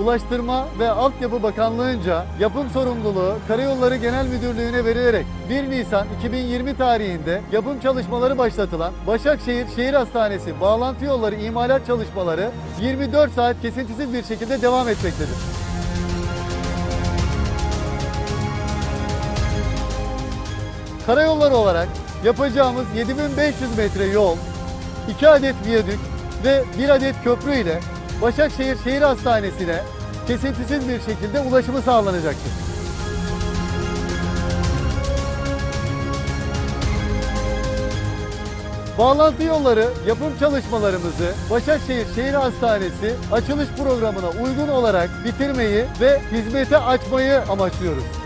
Ulaştırma ve Altyapı Bakanlığı'nca yapım sorumluluğu Karayolları Genel Müdürlüğü'ne verilerek 1 Nisan 2020 tarihinde yapım çalışmaları başlatılan Başakşehir Şehir Hastanesi bağlantı yolları imalat çalışmaları 24 saat kesintisiz bir şekilde devam etmektedir. Karayolları olarak yapacağımız 7500 metre yol, 2 adet viyadük ve 1 adet köprü ile Başakşehir Şehir Hastanesi'ne kesintisiz bir şekilde ulaşımı sağlanacaktır. Bağlantı yolları yapım çalışmalarımızı Başakşehir Şehir Hastanesi açılış programına uygun olarak bitirmeyi ve hizmete açmayı amaçlıyoruz.